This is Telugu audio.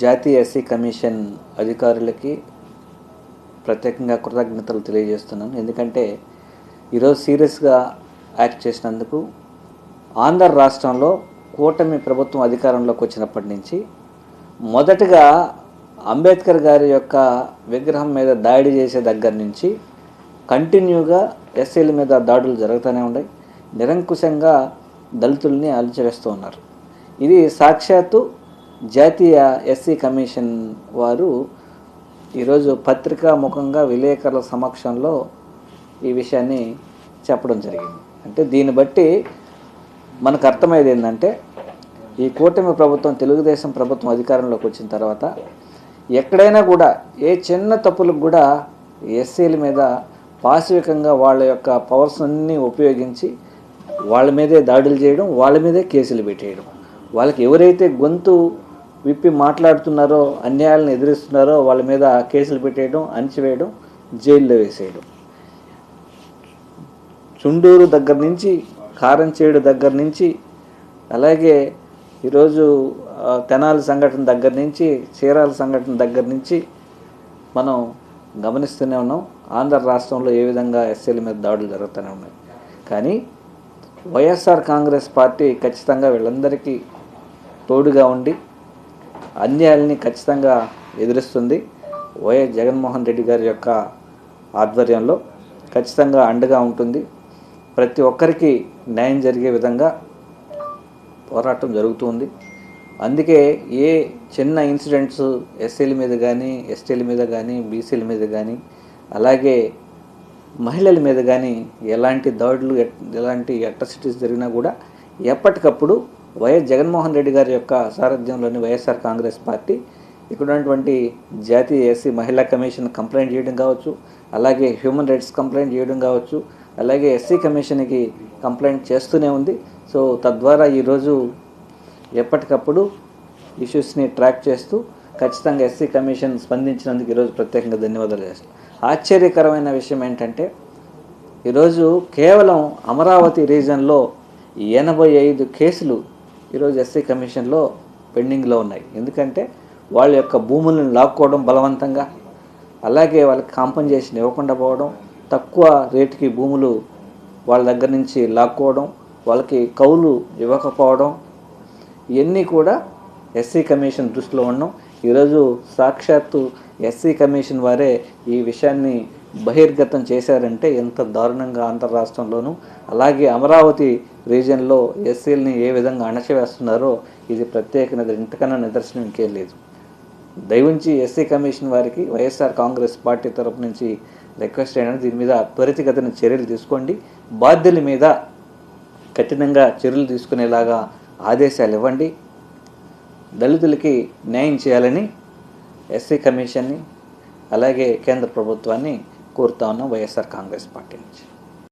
జాతీయ ఎస్సీ కమిషన్ అధికారులకి ప్రత్యేకంగా కృతజ్ఞతలు తెలియజేస్తున్నాను. ఎందుకంటే ఈరోజు సీరియస్గా యాక్ట్ చేసినందుకు ఆంధ్ర రాష్ట్రంలో కూటమి ప్రభుత్వం అధికారంలోకి వచ్చినప్పటి నుంచి మొదటగా అంబేద్కర్ గారి యొక్క విగ్రహం మీద దాడి చేసే దగ్గర నుంచి కంటిన్యూగా ఎస్సీల మీద దాడులు జరుగుతూనే ఉన్నాయి. నిరంకుశంగా దళితుల్ని అలచివేస్తూ ఉన్నారు. ఇది సాక్షాత్తు జాతీయ ఎస్సీ కమిషన్ వారు ఈరోజు పత్రికా ముఖంగా విలేకరుల సమక్షంలో ఈ విషయాన్ని చెప్పడం జరిగింది. అంటే దీన్ని బట్టి మనకు అర్థమయ్యేది ఏంటంటే ఈ కూటమి ప్రభుత్వం తెలుగుదేశం ప్రభుత్వం అధికారంలోకి వచ్చిన తర్వాత ఎక్కడైనా కూడా ఏ చిన్న తప్పులకు కూడా ఎస్సీల మీద పాశవికంగా వాళ్ళ యొక్క పవర్స్ అన్నీ ఉపయోగించి వాళ్ళ మీదే దాడులు చేయడం వాళ్ళ మీదే కేసులు పెట్టేయడం. వాళ్ళకి ఎవరైతే గొంతు విప్పి మాట్లాడుతున్నారో అన్యాయాలను ఎదిరిస్తున్నారో వాళ్ళ మీద కేసులు పెట్టేయడం అణిచివేయడం జైల్లో వేసేయడం. చుండూరు దగ్గర నుంచి కారంచేడు దగ్గర నుంచి అలాగే ఈరోజు తెనాలి సంఘటన దగ్గర నుంచి చీరాల సంఘటన దగ్గర నుంచి మనం గమనిస్తూనే ఉన్నాం. ఆంధ్ర రాష్ట్రంలో ఏ విధంగా ఎస్సీల మీద దాడులు జరుగుతూనే ఉన్నాయి. కానీ వైఎస్ఆర్ కాంగ్రెస్ పార్టీ ఖచ్చితంగా వీళ్ళందరికీ తోడుగా ఉండి అన్యాయాల్ని ఖచ్చితంగా ఎదురిస్తుంది వైఎస్ జగన్మోహన్ రెడ్డి గారి యొక్క ఆధ్వర్యంలో. ఖచ్చితంగా అండగా ఉంటుంది. ప్రతి ఒక్కరికి న్యాయం జరిగే విధంగా పోరాటం జరుగుతుంది. అందుకే ఏ చిన్న ఇన్సిడెంట్స్ ఎస్సీల మీద కానీ ఎస్టీల మీద కానీ బీసీల మీద కానీ అలాగే మహిళల మీద కానీ ఎలాంటి దాడులు ఎలాంటి అట్రసిటీస్ జరిగినా కూడా ఎప్పటికప్పుడు వైఎస్ జగన్మోహన్ రెడ్డి గారి యొక్క సారథ్యంలోని వైఎస్ఆర్ కాంగ్రెస్ పార్టీ ఇక్కడ ఉన్నటువంటి జాతీయ ఎస్సీ మహిళా కమిషన్ కంప్లైంట్ చేయడం కావచ్చు అలాగే హ్యూమన్ రైట్స్ కంప్లైంట్ చేయడం కావచ్చు అలాగే ఎస్సీ కమిషన్కి కంప్లైంట్ చేస్తూనే ఉంది. సో తద్వారా ఈరోజు ఎప్పటికప్పుడు ఇష్యూస్ని ట్రాక్ చేస్తూ ఖచ్చితంగా ఎస్సీ కమిషన్ స్పందించినందుకు ఈరోజు ప్రత్యేకంగా ధన్యవాదాలు చేస్తాం ఆశ్చర్యకరమైన విషయం ఏంటంటే ఈరోజు కేవలం అమరావతి రీజన్లో ఎనభై ఐదు కేసులు ఈరోజు ఎస్సీ కమిషన్లో పెండింగ్లో ఉన్నాయి. ఎందుకంటే వాళ్ళ యొక్క భూములను లాక్కోవడం బలవంతంగా అలాగే వాళ్ళకి కాంపన్సేషన్ ఇవ్వకుండా పోవడం తక్కువ రేటుకి భూములు వాళ్ళ దగ్గర నుంచి లాక్కోవడం వాళ్ళకి కౌలు ఇవ్వకపోవడం ఇవన్నీ కూడా ఎస్సీ కమిషన్ దృష్టిలో ఉండడం. ఈరోజు సాక్షాత్తు ఎస్సీ కమిషన్ వారే ఈ విషయాన్ని బహిర్గతం చేశారంటే ఎంత దారుణంగా ఆంధ్ర రాష్ట్రంలోనూ అలాగే అమరావతి రీజియన్లో ఎస్సీలని ఏ విధంగా అణచివేస్తున్నారో ఇది ప్రత్యేక ఇంతకన్నా నిదర్శనం ఇంకేం లేదు. దయవుంచి ఎస్సీ కమిషన్ వారికి వైఎస్ఆర్ కాంగ్రెస్ పార్టీ తరపు నుంచి రిక్వెస్ట్ అయినా దీని మీద త్వరితగతిన చర్యలు తీసుకోండి. బాధ్యుల మీద కఠినంగా చర్యలు తీసుకునేలాగా ఆదేశాలు ఇవ్వండి. దళితులకి న్యాయం చేయాలని ఎస్సీ కమిషన్ని అలాగే కేంద్ర ప్రభుత్వాన్ని కోరుతా ఉన్నాం వైఎస్ఆర్ కాంగ్రెస్ పార్టీ నుంచి.